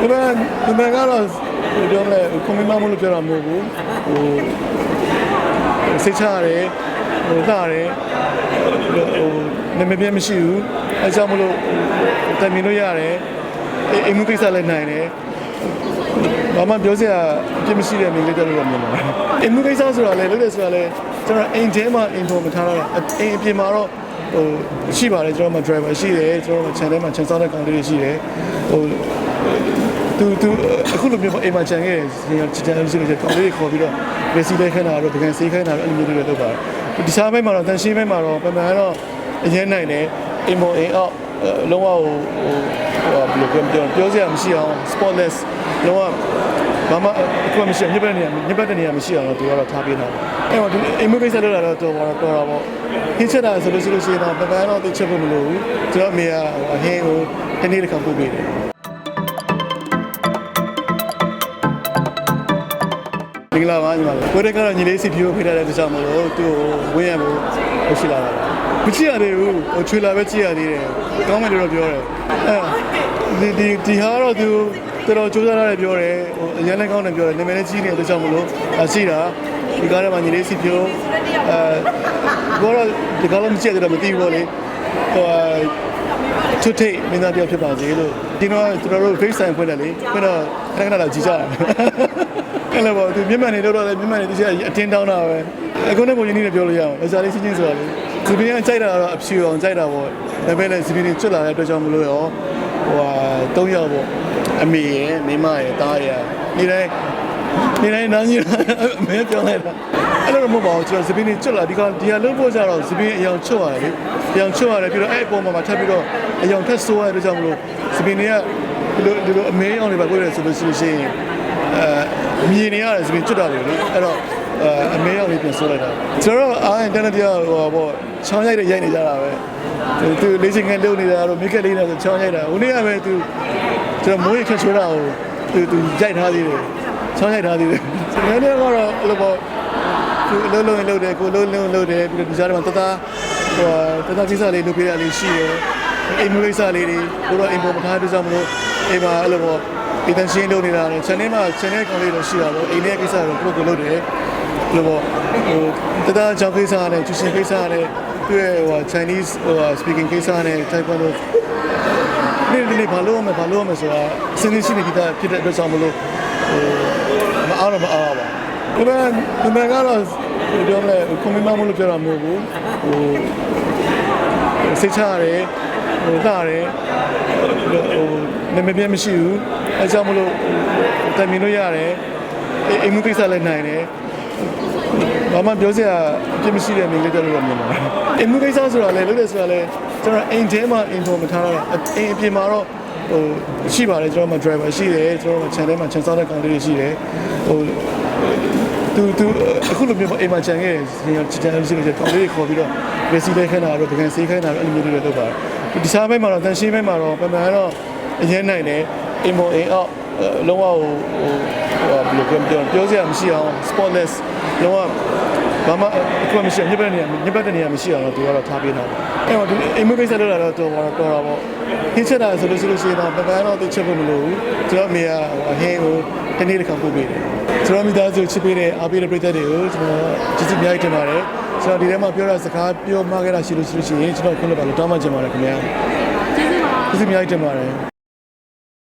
ဒီမှာဒီမှာကတော့ဒီပြောမလဲကွန်မင်းမမလို့ပြောတာမဟုတ်ဘူးဟိုစိတ်ချရတယ်ဟိုလှရတယ်ဟိုနမပြည့်မရှိဘူးအဲကြောင့်မလို့တမင်လို့ရတယ်အိမ်မှုကိစ္စလည်းနိုင်တယ်ဘာမှပြောစရာအပြစ်မရှိတဲ့မိန်းကလေးတက်လို့တော့မြင်ပါတယ်အိမ်မှုကိစ္စဆိုတာလည်းလုပ်တယ်ဆိုတာလည်းကျွန်တော်အိမ်ထဲမှာ info မထားတော့အိမ်အပြင်မှာတော့ဟိုရှိပါတယ်ကျွန်တော်မှာ driver ရှိတယ်ကျွန်တော်မှာ channel မှာ channel ဆောက်တဲ့ကောင်လေးတွေရှိတယ်ဟို သူသူအခုလိုမျိုးအိမ်မှာခြံခဲ့တယ်ခြံလို့ရှိလို့ကောင်လေးတွေခေါ်ပြီးတော့ဗေစီလိုက်ခိုင်းတာတော့ပကံစေးခိုင်းတာတော့အဲ့လိုမျိုးတွေလုပ်ပါတယ်ဒီစားဘက်မှာတော့တန်ရှင်းဘက်မှာတော့ပမာတော့အရင်နိုင်တယ်အိမ်မောအိမ်အောက်လုံးဝဟိုဟိုဘယ်လိုပြောပြောစရာမရှိအောင် spotless လုံးဝဘာမှအခုမရှိညစ်ပတ်နေရညစ်ပတ်တဲ့နေရာမရှိအောင်တော့သူကတော့ထားပေးတာအဲ့တော့ဒီအိမ်မကိစ္စလောက်လာတော့တော်တော့တော်တာပေါ့ခင်းချက်တာဆိုလို့ရှိလို့ရှိရင်တော့ပမာတော့သိချက်ဖို့မလိုဘူးကျွန်တော်အမေကဟိုအဟင်းကိုတနေ့တစ်ခါပို့ပေးတယ် င်္ဂလာပါညီမလေးကိုရက်ကတော့ညီလေးစီဖြိုးဖိထားတဲ့တခြားမလို့သူ့ကိုဝင်းရဖို့ရှိလာတာမကြည့်ရသေးဘူးဟိုချွေလာပဲကြည့်ရသေးတယ်ကောင်းမယ်လို့တော့ပြောတယ်အဲဒီဒီဒီဟာကတော့သူတော်တော်ကြိုးစားရတယ်ပြောတယ်ဟိုအရင်လည်းကောင်းတယ်ပြောတယ်နာမည်လည်းကြီးနေတဲ့တခြားမလို့အရှိတာဒီကားထဲမှာညီလေးစီဖြိုးအဲဘောတော့ဒီကားလည်းမကြည့်ရသေးတော့မသိဘူးပေါ့လေဟိုချွတ်ထိတ်မင်းသားတယောက်ဖြစ်ပါစေလို့ဒီတော့ကျွန်တော်တို့ FaceTime ဖွင့်တယ်လေဖွင့်တော့ခဏခဏလာကြည့်ကြတယ် အဲ့လိုပေါ့သူမျက်မှန်နေတော့လည်းမျက်မှန်နေသူကအတင်းတောင်းတာပဲအခုနဲ့ပုံရင်းနေပြောလို့ရအောင်အစားလေးချင်းချင်းဆိုတာလေသူပြင်းကကြိုက်တာတော့အဖြူအောင်ကြိုက်တာပေါ့ဒါပေမဲ့စီပင်းကျွတ်လာတဲ့အတွက်ကြောင့်မလို့ရောဟိုဟာ၃ယောက်ပေါ့အမေရယ်မိမရယ်သားရယ်ဒီတိုင်းဒီတိုင်းနားကြီးအမေပြောလိုက်တာအဲ့လိုတော့မဟုတ်ပါဘူးကျွန်တော်စပင်းကျွတ်လာဒီကောင်ဒီဟာလုံးဖို့ကြတော့စပင်းအယောင်ချွတ်ရတယ်လေအယောင်ချွတ်ရတယ်ပြီးတော့အဲ့အပေါ်မှာထပ်ပြီးတော့အယောင်ထပ်ဆိုးရတဲ့အတွက်ကြောင့်မလို့စပင်းတွေကဒီလိုဒီလိုအမေအောင်တွေပါကိုယ်ရဆိုလို့ရှိရင်အဲ မြင်နေရတယ်ဆိုပြီးကျွတ်တာလေလေအဲ့တော့အဲအမေရောက်ပြီးပြန်ဆိုလိုက်တာကျွန်တော်တို့အားအင်တာနက်တရားဟိုပေါ့ချောင်းရိုက်တဲ့ရိုက်နေကြတာပဲသူသူလေးချင်းငယ်လုပ်နေတာတော့မိကက်လေးနဲ့ဆိုချောင်းရိုက်တာဟိုနေ့ကပဲသူကျွန်တော်မိုးရခက်ချိုးတာကိုသူသူရိုက်ထားသေးတယ်ချောင်းရိုက်ထားသေးတယ်ကျွန်တော်လည်းကတော့အဲ့လိုပေါ့သူအလုံးလုံးလုပ်တယ်ကိုလုံးလုံးလုပ်တယ်ပြီးတော့ဒီစားထဲမှာတသားဟိုတသားကိစ္စလေးလုပ်ပေးရလေးရှိတယ်အိမ်မွေးကိစ္စလေးတွေကိုတော့အိမ်ပေါ်မထားတဲ့ကြောင့်မလို့အိမ်မှာအဲ့လိုပေါ့ ဒီတန်ရှင်းလုပ်နေတာလည်း channel မှာ channel ကောင်လေးတော့ရှိတာပေါ့အိမ်ထဲကိစ္စတော့ကိုယ့်ကိုယ်လုပ်တယ်လို့ပေါ့ဟိုတသားကြောင့်ကိစ္စနဲ့ကျူရှင်ကိစ္စနဲ့သူ့ရဲ့ဟို Chinese ဟို speaking ကိစ္စနဲ့ Taekwondo ဒီဒီလေးဘာလို့မဘာလို့မဆိုတာစင်းစင်းရှိနေတာဖြစ်တဲ့အတွက်ကြောင့်မလို့ဟိုမအားတော့မအားပါဘူးဒါပေမဲ့ဒီမှာကတော့ဒီပြောမလဲကွန်မင်းမမလို့ပြောတာမဟုတ်ဘူးဟိုစိတ်ချရတယ်ဟိုလှရတယ်ဟိုနာမည်ပြည့်မရှိဘူး အဲကြောင့်မလို့တမင်လို့ရတယ်အိမ်မှုကိစ္စလည်းနိုင်တယ်ဘာမှပြောစရာအပြစ်မရှိတဲ့မိန်းကလေးတက်လို့တော့မြင်ပါတယ်အိမ်မှုကိစ္စဆိုတာလည်းလုပ်တယ်ဆိုတာလည်းကျွန်တော်အိမ်ထဲမှာ info မထားတော့အိမ်အပြင်မှာတော့ဟိုရှိပါတယ်ကျွန်တော်မှာ driver ရှိတယ်ကျွန်တော်မှာ channel မှာ channel ဆောက်တဲ့ကောင်လေးတွေရှိတယ်ဟိုသူသူအခုလိုမျိုးအိမ်မှာခြံခဲ့တယ်ချန်နယ်ရှိလို့ကောင်လေးတွေခေါ်ပြီးတော့ဗေစီလိုက်ခိုင်းတာတော့ပကံစေးခိုင်းတာတော့အဲ့လိုမျိုးတွေလုပ်ပါတယ်ဒီစားဘက်မှာတော့တန်ရှင်းဘက်မှာတော့ပမာတော့အရင်နိုင်တယ် အိမ်မောအိမ်အောက်လုံးဝဟိုဟိုဘယ်လိုပြောပြောစရာမရှိအောင် spotless လုံးဝဘာမှအခုမရှိညစ်ပတ်နေရညစ်ပတ်တဲ့နေရာမရှိအောင်တော့သူကတော့ထားပေးတာအဲ့တော့ဒီအိမ်မကိစ္စလောက်လာတော့တော်တော့တော်တာပေါ့ခင်းချက်တာဆိုလို့ရှိလို့ရှိရင်တော့ပမာတော့သိချက်ဖို့မလိုဘူးကျွန်တော်အမေကဟိုအဟင်းကိုတနေ့တစ်ခါပို့ပေးတယ်ကျွန်တော်မိသားစုချစ်ပေးတဲ့အားပေးတဲ့ပရိသတ်တွေကိုကျွန်တော်ကျေးဇူးအများကြီးတင်ပါတယ်ကျွန်တော်ဒီထဲမှာပြောတာစကားပြောမှခဲ့တာရှိလို့ရှိလို့ရှိရင်ကျွန်တော်ခုနကလည်းတောင်းမှချင်ပါတယ်ခင်ဗျာကျေးဇူးပါကျေးဇူးအများကြီးတင်ပါတယ်